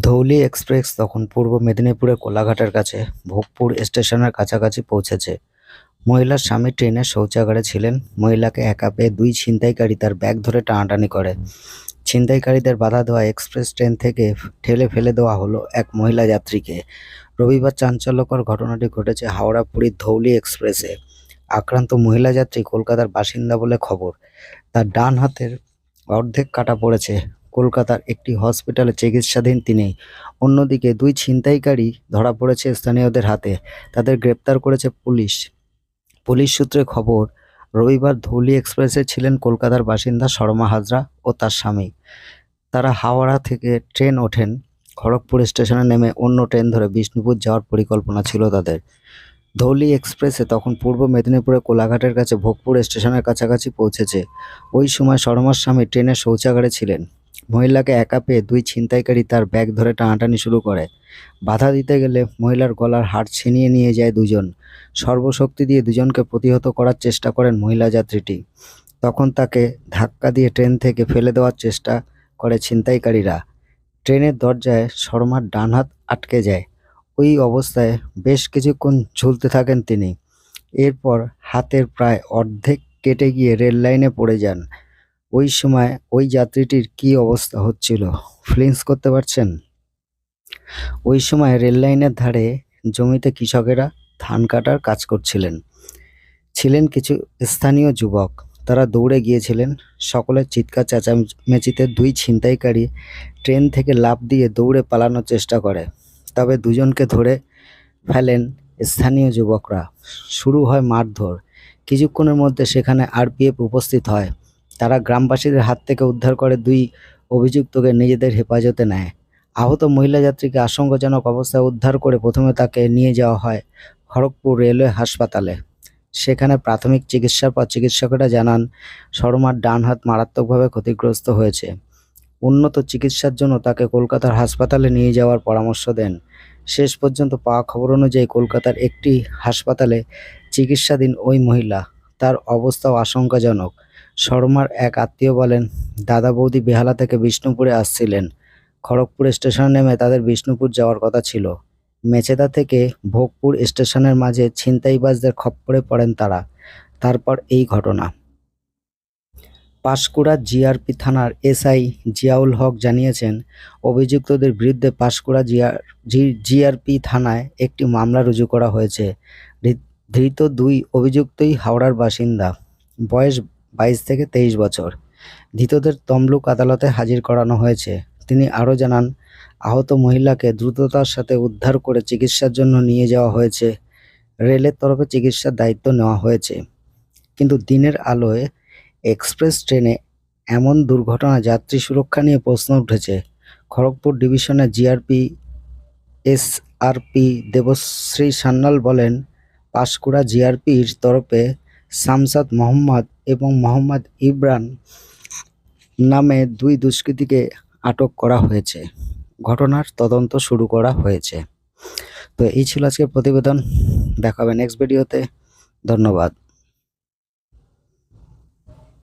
Dhauli express তখন পূর্ব মেদিনীপুরের কোলাঘাটের কাছে, ভোগপুর স্টেশনের কাছাকাছি পৌঁছেছে। মহিলার স্বামী ট্রেনের শৌচাগারে ছিলেন। মহিলাকে একা পেয়ে দুই ছিনতাইকারী তার ব্যাগ ধরে টানাটানি করে। ছিনতাইকারীদের বাধা দেওয়া এক্সপ্রেস ট্রেন থেকে ঠেলে ফেলে দেওয়া হলো এক মহিলা যাত্রীকে। রবিবার চাঞ্চল্যকর ঘটনাটি ঘটেছে হাওড়া পুরীর ধৌলি এক্সপ্রেসে। আক্রান্ত মহিলা যাত্রী কলকাতার বাসিন্দা বলে খবর। তার ডান হাতের অর্ধেক কাটা পড়েছে। কলকাতার একটি হসপিটালে চিকিৎসাধীন তিনি। অন্যদিকে দুই ছিনতাইকারী ধরা পড়েছে স্থানীয়দের হাতে। তাদের গ্রেপ্তার করেছে পুলিশ। পুলিশ সূত্রে খবর, রবিবার ধৌলি এক্সপ্রেসে ছিলেন কলকাতার বাসিন্দা শর্মা হাজরা ও তার স্বামী। তারা হাওড়া থেকে ট্রেন ওঠেন। খড়গপুর স্টেশনে নেমে অন্য ট্রেন ধরে বিষ্ণুপুর যাওয়ার পরিকল্পনা ছিল তাদের। ধৌলি এক্সপ্রেসে তখন পূর্ব মেদিনীপুরে কোলাঘাটের কাছে ভোগপুর স্টেশনের কাছাকাছি পৌঁছেছে। ওই সময় শর্মার স্বামী ট্রেনের শৌচাগারে ছিলেন। মহিলাকে একা পেয়ে দুই ছিনতাইকারী তার ব্যাগ ধরে টানাটানি শুরু করে। বাধা দিতে গেলে মহিলার গলার হাড় ছিনিয়ে নিয়ে যায় দুজন। সর্বশক্তি দিয়ে দুজনকে প্রতিহত করার চেষ্টা করেন মহিলা যাত্রীটি। তখন তাকে ধাক্কা দিয়ে ট্রেন থেকে ফেলে দেওয়ার চেষ্টা করে ছিনতাইকারীরা। ট্রেনের দরজায় শর্মার ডান হাত আটকে যায়। ওই অবস্থায় বেশ কিছুক্ষণ ঝুলতে থাকেন তিনি। এরপর হাতের প্রায় অর্ধেক কেটে গিয়ে রেল লাইনে পড়ে যান। ওই সময় ওই যাত্রীটির কি অবস্থা হচ্ছিল? ফিলিংস করতে পারছেন? ওই সময় রেল লাইনের ধারে জমিতে কৃষকেরা ধান কাটার কাজ করছিলেন। ছিলেন কিছু স্থানীয় যুবক। তারা দৌড়ে গিয়েছিলেন। সকলের চিৎকার, চেঁচামেচিতে দুই ছিনতাইকারী ট্রেন থেকে লাফ দিয়ে দৌড়ে পালানোর চেষ্টা করে। তবে দুজনকে ধরে ফেলেন স্থানীয় যুবকরা। শুরু হয় মারধর। কিছুক্ষণের মধ্যে সেখানে আরপিএফ উপস্থিত হয়। তারা গ্রামবাসীদের হাত থেকে উদ্ধার করে দুই অভিযুক্তকে নিজেদের হেফাজতে নেয়। আহত মহিলা যাত্রীকে আশঙ্কাজনক অবস্থায় উদ্ধার করে প্রথমে তাকে নিয়ে যাওয়া হয় খড়গপুর রেলওয়ে হাসপাতালে। সেখানে প্রাথমিক চিকিৎসার পর চিকিৎসকেরা জানান, শর্মার ডান হাত মারাত্মকভাবে ক্ষতিগ্রস্ত হয়েছে। উন্নত চিকিৎসার জন্য তাকে কলকাতার হাসপাতালে নিয়ে যাওয়ার পরামর্শ দেন। শেষ পর্যন্ত পাওয়া খবর অনুযায়ী কলকাতার একটি হাসপাতালে চিকিৎসাধীন ওই মহিলা। তার অবস্থাও আশঙ্কাজনক। শর্মার এক আত্মীয় বলেন, দাদা বৌদি বেহালা থেকে বিষ্ণুপুরে আসছিলেন। খড়গপুর স্টেশনে নেমে তাদের বিষ্ণুপুর যাওয়ার কথা ছিল। মেচেদা থেকে ভোগপুর স্টেশনের মাঝে ছিনতাইবাজদের খপ্পরে পড়েন তারা। তারপর এই ঘটনা। পাঁশকুড়া জিআরপি থানার এসআই জিয়াউল হক জানিয়েছেন, অভিযুক্তদের বিরুদ্ধে পাঁশকুড়া জিআর জিআরপি থানায় একটি মামলা রুজু করা হয়েছে। ধৃত দুই অভিযুক্তই হাওড়ার বাসিন্দা। বয়স বাইশ থেকে তেইশ বছর। ধৃতদের তমলুক আদালতে হাজির করানো হয়েছে। তিনি আরও জানান, আহত মহিলাকে দ্রুততার সাথে উদ্ধার করে চিকিৎসার জন্য নিয়ে যাওয়া হয়েছে। রেলের তরফে চিকিৎসার দায়িত্ব নেওয়া হয়েছে। কিন্তু দিনের আলোয় এক্সপ্রেস ট্রেনে এমন দুর্ঘটনা যাত্রী সুরক্ষা নিয়ে প্রশ্ন উঠেছে। খড়গপুর ডিভিশনের জিআরপি এসআরপি দেবশ্রী সান্যাল বলেন, পাঁশকুড়া জিআরপির তরফে শামসাদ মোহাম্মদ এবং মোহাম্মদ ইব্রান নামে দুই দুষ্কৃতীকে আটক করা হয়েছে। ঘটনার তদন্ত শুরু করা হয়েছে। তো এই ছিল আজকের প্রতিবেদন। দেখাবে নেক্সট ভিডিওতে ধন্যবাদ।